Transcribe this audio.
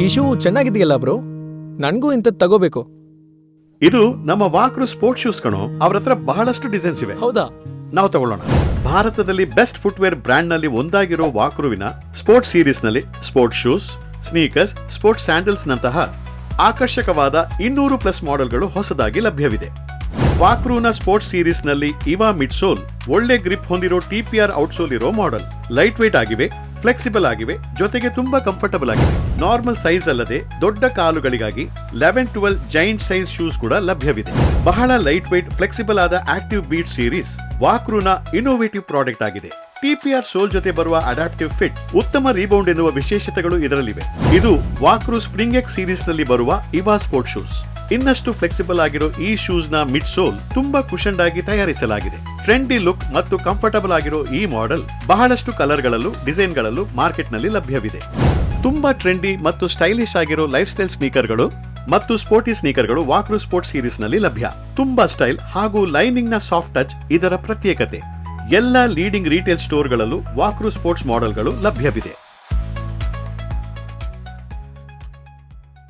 ಈ shoe ಚೆನ್ನಾಗಿದೆಯಲ್ಲ bro? ನನಗೂ ಇಂಥದ್ದು ತಗೋಬೇಕು. ಇದು ನಮ್ಮ ವಾಕ್ರು ಸ್ಪೋರ್ಟ್ಸ್ ಶೂಸ್ ಕಣೋ ಅವ್ರ ಹತ್ರ ಬಹಳಷ್ಟು ಡಿಸೈನ್ಸ್ ಇವೆ. ಹೌದಾ? ನಾವು ತಗೊಳ್ಳೋಣ. ಭಾರತದಲ್ಲಿ ಬೆಸ್ಟ್ ಫುಟ್ವೇರ್ ಬ್ರ್ಯಾಂಡ್ನಲ್ಲಿ ಒಂದಾಗಿರೋ ವಾಕ್ರುವಿನ sports ಸೀರೀಸ್ನಲ್ಲಿ sports shoes sneakers sports sandals ನಂತಹ ಆಕರ್ಷಕವಾದ ಇನ್ನೂರು ಪ್ಲಸ್ ಮಾಡೆಲ್ಗಳು ಹೊಸದಾಗಿ ಲಭ್ಯವಿದೆ. ವಾಕ್ರೂನ ಸ್ಪೋರ್ಟ್ಸ್ ಸೀರೀಸ್ನಲ್ಲಿ ಇವಾ ಮಿಡ್ಸೋಲ್ ಒಳ್ಳೆ ಗ್ರಿಪ್ ಹೊಂದಿರೋ ಟಿಪಿಆರ್ ಔಟ್ಸೋಲ್ ಇರೋ ಮಾಡೆಲ್. ಲೈಟ್ ವೇಟ್ ಆಗಿವೆ ಫ್ಲೆಕ್ಸಿಬಲ್ ಆಗಿವೆ, ಜೊತೆಗೆ ತುಂಬಾ ಕಂಫರ್ಟಬಲ್ ಆಗಿವೆ. ನಾರ್ಮಲ್ ಸೈಜ್ ಅಲ್ಲದೆ ದೊಡ್ಡ ಕಾಲುಗಳಿಗಾಗಿ eleven twelve giant size shoes ಕೂಡ ಲಭ್ಯವಿದೆ. ಬಹಳ ಲೈಟ್ ವೈಟ್ ಫ್ಲೆಕ್ಸಿಬಲ್ ಆದ ಆಕ್ಟಿವ್ ಬೀಟ್ ಸೀರೀಸ್ ವಾಕ್ರೂನ ಇನ್ನೋವೇಟಿವ್ ಪ್ರಾಡಕ್ಟ್ ಆಗಿದೆ. ಟಿಪಿಆರ್ ಸೋಲ್ ಜೊತೆ ಬರುವ ಅಡಾಪ್ಟಿವ್ ಫಿಟ್ ಉತ್ತಮ ರೀಬೌಂಡ್ ಎನ್ನುವ ವಿಶೇಷತೆಗಳು ಇದರಲ್ಲಿವೆ. ಇದು ವಾಕ್ರೂ ಸ್ಪ್ರಿಂಗ್ ಎಕ್ಸ್ ಸೀರೀಸ್ನಲ್ಲಿ ಬರುವ ಇವಾ ಸ್ಪೋರ್ಟ್ ಶೂಸ್ ಇನ್ನಷ್ಟು ಫ್ಲೆಕ್ಸಿಬಲ್ ಆಗಿರೋ ಈ ಶೂಸ್ನ ಮಿಡ್ ಸೋಲ್ ತುಂಬಾ ಕುಶನ್ ಆಗಿ ತಯಾರಿಸಲಾಗಿದೆ. ಟ್ರೆಂಡಿ ಲುಕ್ ಮತ್ತು ಕಂಫರ್ಟಬಲ್ ಆಗಿರೋ ಈ ಮಾಡೆಲ್ ಬಹಳಷ್ಟು ಕಲರ್ಗಳಲ್ಲೂ ಡಿಸೈನ್ಗಳಲ್ಲೂ ಮಾರ್ಕೆಟ್ನಲ್ಲಿ ಲಭ್ಯವಿದೆ. ತುಂಬಾ ಟ್ರೆಂಡಿ ಮತ್ತು ಸ್ಟೈಲಿಶ್ ಆಗಿರೋ ಲೈಫ್ ಸ್ಟೈಲ್ ಸ್ನೀಕರ್ಗಳು ಮತ್ತು ಸ್ಪೋರ್ಟಿ ಸ್ನೀಕರ್ಗಳು ವಾಕ್ರು ಸ್ಪೋರ್ಟ್ ಸೀರೀಸ್ನಲ್ಲಿ ಲಭ್ಯ. ತುಂಬಾ ಸ್ಟೈಲ್ ಹಾಗೂ ಲೈನಿಂಗ್ನ ಸಾಫ್ಟ್ ಟಚ್ ಇದರ ಪ್ರತ್ಯೇಕತೆ. ಎಲ್ಲ ಲೀಡಿಂಗ್ ರೀಟೇಲ್ ಸ್ಟೋರ್ಗಳಲ್ಲೂ ವಾಕ್ರು ಸ್ಪೋರ್ಟ್ಸ್ ಮಾಡೆಲ್ಗಳು ಲಭ್ಯವಿದೆ.